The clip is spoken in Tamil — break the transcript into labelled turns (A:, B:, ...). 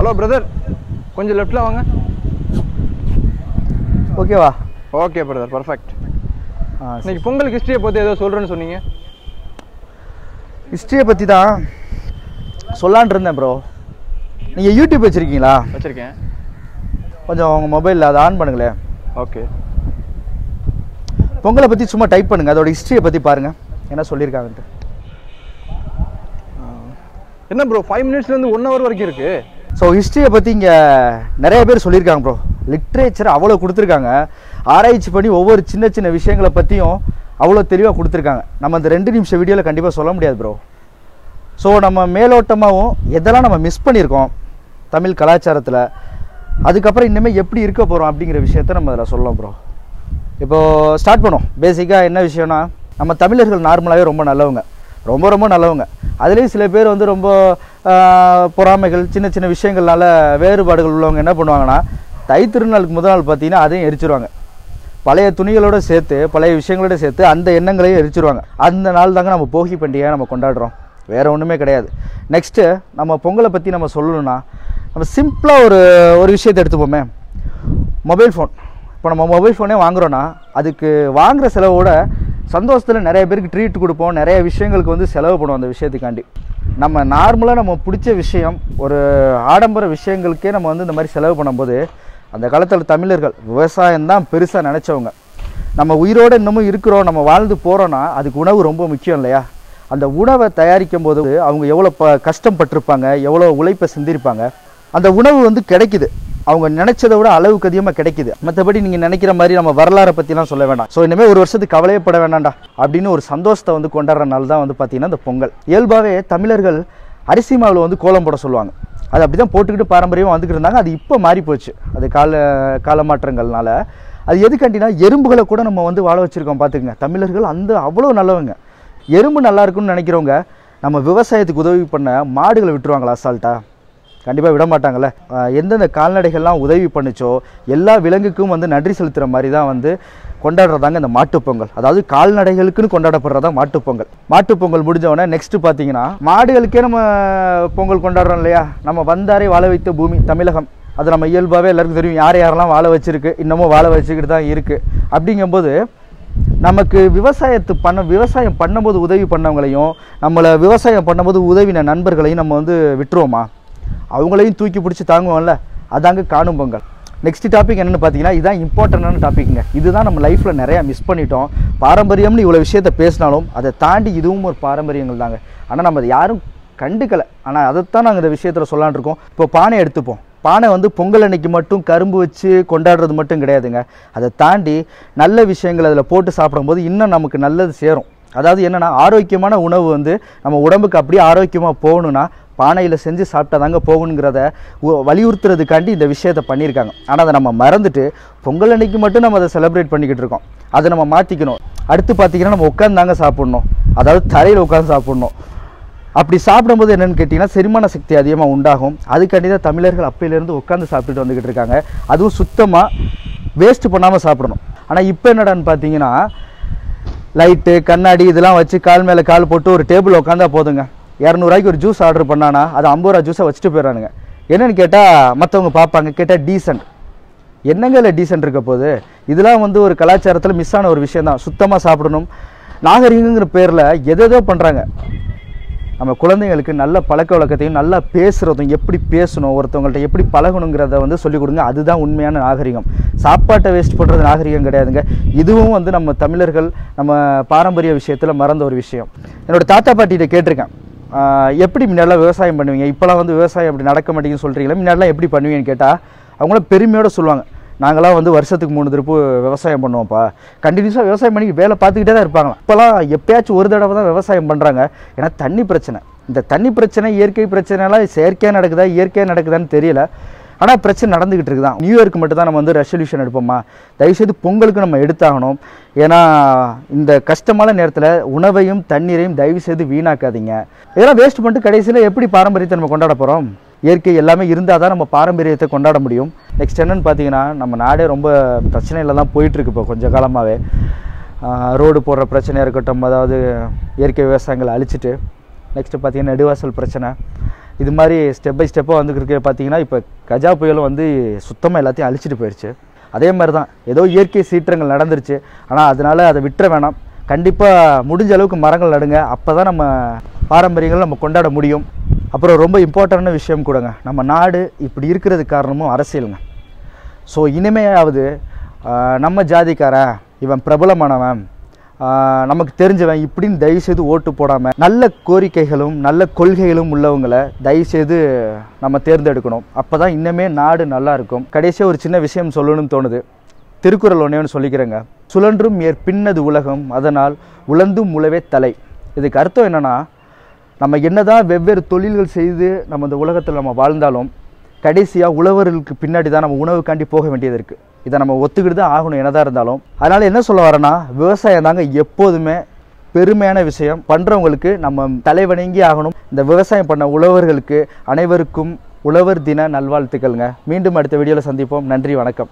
A: ஹலோ பிரதர் கொஞ்சம் லெஃப்டில் வாங்க.
B: ஓகேவா
A: ஓகே பிரதர் பர்ஃபெக்ட் இன்னைக்கு பொங்கல் ஹிஸ்ட்ரியை பற்றி ஏதோ சொல்கிறேன்னு சொன்னீங்க.
B: ஹிஸ்ட்ரியை பற்றி தான் சொல்லான் இருந்தேன் ப்ரோ நீங்கள் யூடியூப் வச்சுருக்கீங்களா?
A: வச்சுருக்கேன்.
B: கொஞ்சம் உங்கள் மொபைலில் அதை ஆன் பண்ணுங்களேன்.
A: ஓகே
B: பொங்கலை பற்றி சும்மா டைப் பண்ணுங்கள் அதோட ஹிஸ்ட்ரியை பற்றி பாருங்கள் என்ன சொல்லியிருக்காங்கன்ட்டு.
A: என்ன ப்ரோ ஃபைவ் மினிட்ஸ்லேருந்து ஒன் ஹவர் வரைக்கும் இருக்குது
B: ஸோ ஹிஸ்ட்ரியை பற்றி இங்கே நிறைய பேர் சொல்லியிருக்காங்க ப்ரோ லிட்ரேச்சர் அவ்வளோ கொடுத்துருக்காங்க. ஆராய்ச்சி பண்ணி ஒவ்வொரு சின்ன சின்ன விஷயங்களை பற்றியும் அவ்வளோ தெளிவாக கொடுத்துருக்காங்க. நம்ம இந்த ரெண்டு நிமிஷம் வீடியோவில் கண்டிப்பாக சொல்ல முடியாது ப்ரோ ஸோ நம்ம மேலோட்டமாகவும் எதெல்லாம் நம்ம மிஸ் பண்ணியிருக்கோம் தமிழ் கலாச்சாரத்தில் அதுக்கப்புறம் இனிமேல் எப்படி இருக்க போகிறோம் அப்படிங்கிற விஷயத்த நம்ம அதில் சொல்லலாம் ப்ரோ இப்போது ஸ்டார்ட் பண்ணுவோம். பேசிக்காக என்ன விஷயம்னா நம்ம தமிழர்கள் நார்மலாகவே ரொம்ப நல்லவங்க. ரொம்ப ரொம்ப நல்லவங்க. அதுலேயும் சில பேர் வந்து ரொம்ப பொறாமைகள் சின்ன சின்ன விஷயங்கள்னால வேறுபாடுகள் உள்ளவங்க என்ன பண்ணுவாங்கன்னா தை திருநாளுக்கு முதல் நாள் பார்த்தீங்கன்னா அதையும் எரிச்சிருவாங்க. பழைய துணிகளோடு சேர்த்து பழைய விஷயங்களோட சேர்த்து அந்த எண்ணங்களையும் எரிச்சிருவாங்க. அந்த நாள் தாங்க நம்ம போகி பண்டிகையை நம்ம கொண்டாடுறோம். வேறு ஒன்றுமே கிடையாது. நெக்ஸ்ட்டு நம்ம பொங்கலை பற்றி நம்ம சொல்லணும்னா நம்ம சிம்பிளாக ஒரு ஒரு விஷயத்தை எடுத்துப்போமே. மொபைல் ஃபோன் இப்போ நம்ம மொபைல் ஃபோனே வாங்குறோன்னா அதுக்கு வாங்குகிற செலவோட சந்தோஷத்தில் நிறைய பேருக்கு ட்ரீட் கொடுப்போம் நிறைய விஷயங்களுக்கு வந்து செலவு பண்ணுவோம் அந்த விஷயத்துக்காண்டி. நம்ம நார்மலாக நம்ம பிடிச்ச விஷயம் ஒரு ஆடம்பர விஷயங்களுக்கே நம்ம வந்து இந்த மாதிரி செலவு பண்ணும்போது அந்த காலத்தில் தமிழர்கள் விவசாயம் தான் பெருசாக நினச்சவங்க. நம்ம உயிரோடு இன்னமும் இருக்கிறோம் நம்ம வாழ்ந்து போகிறோன்னா அதுக்கு உணவு ரொம்ப முக்கியம் இல்லையா? அந்த உணவை தயாரிக்கும் போது அவங்க எவ்வளோ ப கஷ்டப்பட்டிருப்பாங்க எவ்வளோ உழைப்பை சிந்திருப்பாங்க அந்த உணவு வந்து கிடைக்குது. அவங்க நினைச்சதை விட அளவுக்கு அதிகமாக கிடைக்குது. மற்றபடி நீங்கள் நினைக்கிற மாதிரி நம்ம வரலாறை பற்றிலாம் சொல்ல வேண்டாம். ஸோ இனிமேல் ஒரு வருஷத்துக்கு கவலையப்பட வேண்டாம்டா. அப்படின்னு ஒரு சந்தோஷத்தை வந்து கொண்டாடுற நாள் தான் வந்து பார்த்தீங்கன்னா இந்த பொங்கல். இயல்பாகவே தமிழர்கள் அரிசி மாவில் வந்து கோலம் போட சொல்லுவாங்க. அது அப்படி தான் போட்டுக்கிட்டு பாரம்பரியமாக வந்துக்கிட்டு இருந்தாங்க. அது இப்போ மாறி போச்சு அது கால காலமாற்றங்கள்னால. அது எதுக்காண்டினா எறும்புகளை கூட நம்ம வந்து வாழ வச்சுருக்கோம் பார்த்துக்குங்க தமிழர்கள் அந்த அவ்வளோ நல்லவங்க. எறும்பு நல்லா இருக்குன்னு நினைக்கிறவங்க நம்ம விவசாயத்துக்கு உதவி பண்ண மாடுகளை விட்டுருவாங்களா அசால்ட்டா? கண்டிப்பாக விட மாட்டாங்கல்ல. எந்தெந்த கால்நடைகள்லாம் உதவி பண்ணுச்சோ எல்லா விலங்குக்கும் வந்து நன்றி செலுத்துகிற மாதிரி தான் வந்து கொண்டாடுறதாங்க இந்த மாட்டுப்பொங்கல் அதாவது கால்நடைகளுக்குன்னு கொண்டாடப்படுறதா மாட்டுப்பொங்கல் மாட்டுப்பொங்கல் முடிஞ்சவொடனே நெக்ஸ்ட் பார்த்தீங்கன்னா மாடுகளுக்கே நம்ம பொங்கல் கொண்டாடுறோம் இல்லையா? நம்ம வந்தாரை வாழ வைத்த பூமி தமிழகம். அது நம்ம இயல்பாகவே எல்லாருக்கும் தெரியும் யார் யாரெல்லாம் வாழ வச்சிருக்கு இன்னமும் வாழ வச்சுக்கிட்டு தான் இருக்குது அப்படிங்கும்போது நமக்கு விவசாயத்து பண்ண விவசாயம் பண்ணும்போது உதவி பண்ணவங்களையும் நம்மளை விவசாயம் பண்ணும்போது உதவின நண்பர்களையும் நம்ம வந்து விட்டுருவோமா? அவங்களையும் தூக்கி பிடிச்சி தாங்குவோம்ல அதாங்க காணும் பொங்கல். நெக்ஸ்ட் டாபிக் என்னென்னு பார்த்தீங்கன்னா இதுதான் இம்பார்ட்டண்டான டாபிக்ங்க இதுதான் நம்ம லைஃப்பில் நிறையா மிஸ் பண்ணிட்டோம். பாரம்பரியம்னு இவ்வளோ விஷயத்த பேசினாலும் அதை தாண்டி இதுவும் ஒரு பாரம்பரியங்கள் தாங்க. ஆனால் நம்ம அதை யாரும் கண்டுக்கலை. ஆனால் அதைத்தான் நாங்கள் இந்த விஷயத்தில் சொல்லான் இருக்கோம். இப்போ பானை எடுத்துப்போம். பானை வந்து பொங்கல் அன்னைக்கு மட்டும் கரும்பு வச்சு கொண்டாடுறது மட்டும் கிடையாதுங்க. அதை தாண்டி நல்ல விஷயங்கள் அதில் போட்டு சாப்பிடும்போது இன்னும் நமக்கு நல்லது சேரும். அதாவது என்னென்னா ஆரோக்கியமான உணவு வந்து நம்ம உடம்புக்கு அப்படியே ஆரோக்கியமாக போகணுன்னா பானையில் செஞ்சு சாப்பிட்டா தாங்க போகணுங்கிறத உ- வலியுறுத்துறதுக்காண்டி இந்த விஷயத்தை பண்ணியிருக்காங்க. ஆனால் அதை நம்ம மறந்துட்டு பொங்கல் அன்னைக்கு மட்டும் நம்ம அதை செலிப்ரேட் பண்ணிக்கிட்டு இருக்கோம். அதை நம்ம மாற்றிக்கணும் அடுத்து பார்த்தீங்கன்னா நம்ம உட்காந்தாங்க சாப்பிட்ணும். அதாவது தரையில் உட்காந்து சாப்பிட்ணும். அப்படி சாப்பிடும்போது என்னென்னு கேட்டிங்கன்னா செரிமான சக்தி அதிகமாக உண்டாகும். அதுக்காண்டி தான் தமிழர்கள் அப்பையிலேருந்து உட்காந்து சாப்பிட்டுட்டு வந்துக்கிட்டு இருக்காங்க. அதுவும் சுத்தமாக வேஸ்ட் பண்ணாமல் சாப்பிடணும். ஆனால் இப்போ என்னடான்னு பார்த்தீங்கன்னா லைட்டு கண்ணாடி இதெல்லாம் வச்சு கால் மேலே கால் போட்டு ஒரு டேபிள் உட்காந்தா போதுங்க. இரநூறுவாய்க்கு ஒரு ஜூஸ் ஆர்டர் பண்ணானா அது ஐம்பது ரூபா ஜூஸை வச்சுட்டு போயிடறானுங்க. என்னன்னு கேட்டால் மற்றவங்க பார்ப்பாங்க கேட்டால் டீசன்ட் என்னங்க இல்லை டீசன்ட் இருக்க போது இதெல்லாம் வந்து ஒரு கலாச்சாரத்தில் மிஸ் ஆன ஒரு விஷயம் தான் சுத்தமாக சாப்பிடணும். நாகரிகங்கிற பேரில் எதேதோ பண்ணுறாங்க நம்ம குழந்தைங்களுக்கு நல்ல பழக்க வழக்கத்தையும் நல்லா பேசுகிறதும் எப்படி பேசணும் ஒருத்தவங்கள்ட்ட எப்படி பழகணுங்கிறத வந்து சொல்லிக் கொடுங்க. அதுதான் உண்மையான நாகரிகம். சாப்பாட்டை வேஸ்ட் பண்ணுறது நாகரிகம் கிடையாதுங்க. இதுவும் வந்து நம்ம தமிழர்கள் நம்ம பாரம்பரிய விஷயத்தில் மறந்த ஒரு விஷயம். என்னோட தாத்தா பாட்டிகிட்ட கேட்டிருக்கேன். எப்படி முன்னாடிலாம் விவசாயம் பண்ணுவீங்க? இப்போலாம் வந்து விவசாயம் அப்படி நடக்க மாட்டேங்குன்னு சொல்கிறீங்களா முன்னாடிலாம் எப்படி பண்ணுவீங்கன்னு கேட்டால் அவங்களும் பெருமையோட சொல்லுவாங்க. நாங்களாம் வந்து வருஷத்துக்கு மூணு திருப்பு விவசாயம் பண்ணுவோம்ப்பா. கண்டினியூஸாக விவசாயம் பண்ணி வேலை பார்த்துக்கிட்டே தான் இருப்பாங்களாம். இப்போலாம் எப்பயாச்சும் ஒரு தடவை தான் விவசாயம் பண்ணுறாங்க ஏன்னா தண்ணி பிரச்சனை. இந்த தண்ணி பிரச்சனை இயற்கை பிரச்சனைலாம் செயற்கையாக நடக்குதா இயற்கையாக நடக்குதான்னு தெரியல. ஆனால் பிரச்சனை நடந்துக்கிட்டு இருக்குதான். நியூ இயர்க்கு மட்டும் தான் நம்ம வந்து ரெசல்யூஷன் எடுப்போமா? தயவுசெய்து பொங்கலுக்கு நம்ம எடுத்தாகணும். ஏன்னா இந்த கஷ்டமான நேரத்தில் உணவையும் தண்ணீரையும் தயவு செய்து வீணாக்காதீங்க. இதெல்லாம் வேஸ்ட் பண்ணிட்டு கடைசியில் எப்படி பாரம்பரியத்தை நம்ம கொண்டாட போகிறோம் இயற்கை எல்லாமே இருந்தால் தான் நம்ம பாரம்பரியத்தை கொண்டாட முடியும். நெக்ஸ்ட் என்னென்னு பார்த்தீங்கன்னா நம்ம நாடே ரொம்ப பிரச்சனையில் தான் போயிட்டுருக்கு இப்போ கொஞ்சம் காலமாகவே ரோடு போடுற பிரச்சனையாக இருக்கட்டும் அதாவது இயற்கை விவசாயங்களை அழிச்சிட்டு. நெக்ஸ்ட்டு பார்த்தீங்கன்னா நெடுவாசல் பிரச்சனை. இது மாதிரி ஸ்டெப் பை ஸ்டெப்பாக வந்துருக்கு பார்த்தீங்கன்னா இப்போ கஜா புயலும் வந்து சுத்தமாக எல்லாத்தையும் அழிச்சிட்டு போயிடுச்சு அதே மாதிரி தான் ஏதோ இயற்கை சீற்றங்கள் நடந்துருச்சு. ஆனால் அதனால் அதை விட்டுற வேணாம். கண்டிப்பாக முடிஞ்ச அளவுக்கு மரங்கள் நடுங்க அப்போ தான் நம்ம பாரம்பரியங்கள் நம்ம கொண்டாட முடியும். அப்புறம் ரொம்ப இம்பார்ட்டண்டான விஷயம் கூடங்க நம்ம நாடு இப்படி இருக்கிறது காரணமும் அரசியலுங்க. ஸோ இனிமையாவது நம்ம ஜாதிக்காரன் இவன் பிரபலமானவன் நமக்கு தெரிஞ்சவன் இப்படின்னு தயவுசெய்து ஓட்டு போடாமல் நல்ல கோரிக்கைகளும் நல்ல கொள்கைகளும் உள்ளவங்களை தயவுசெய்து நம்ம தேர்ந்தெடுக்கணும். அப்போ தான் இன்னுமே நாடு நல்லா இருக்கும். கடைசியாக ஒரு சின்ன விஷயம் சொல்லணும்னு தோணுது. திருக்குறள் ஒன்றே ஒன்று சொல்லிக்கிறேங்க. சுழன்றும் ஏற் பின்னது உலகம் அதனால் உழந்தும் உழவே தலை. இதுக்கு அர்த்தம் என்னென்னா நம்ம என்னதான் வெவ்வேறு தொழில்கள் செய்து நம்ம இந்த உலகத்தில் நம்ம வாழ்ந்தாலும் கடைசியாக உழவர்களுக்கு பின்னாடி தான் நம்ம உணவுக்காண்டி போக வேண்டியது இருக்குது இதை நம்ம ஒத்துக்கிட்டு தான் ஆகணும் என்னதான் இருந்தாலும். அதனால் என்ன சொல்ல வரேன்னா விவசாயம் தாங்க எப்போதுமே பெருமையான விஷயம். பண்ணுறவங்களுக்கு நம்ம தலைவணங்கி ஆகணும். இந்த விவசாயம் பண்ண உழவர்களுக்கு அனைவருக்கும் உழவர் தின நல்வாழ்த்துக்கள்ங்க. மீண்டும் அடுத்த வீடியோவில் சந்திப்போம். நன்றி வணக்கம்.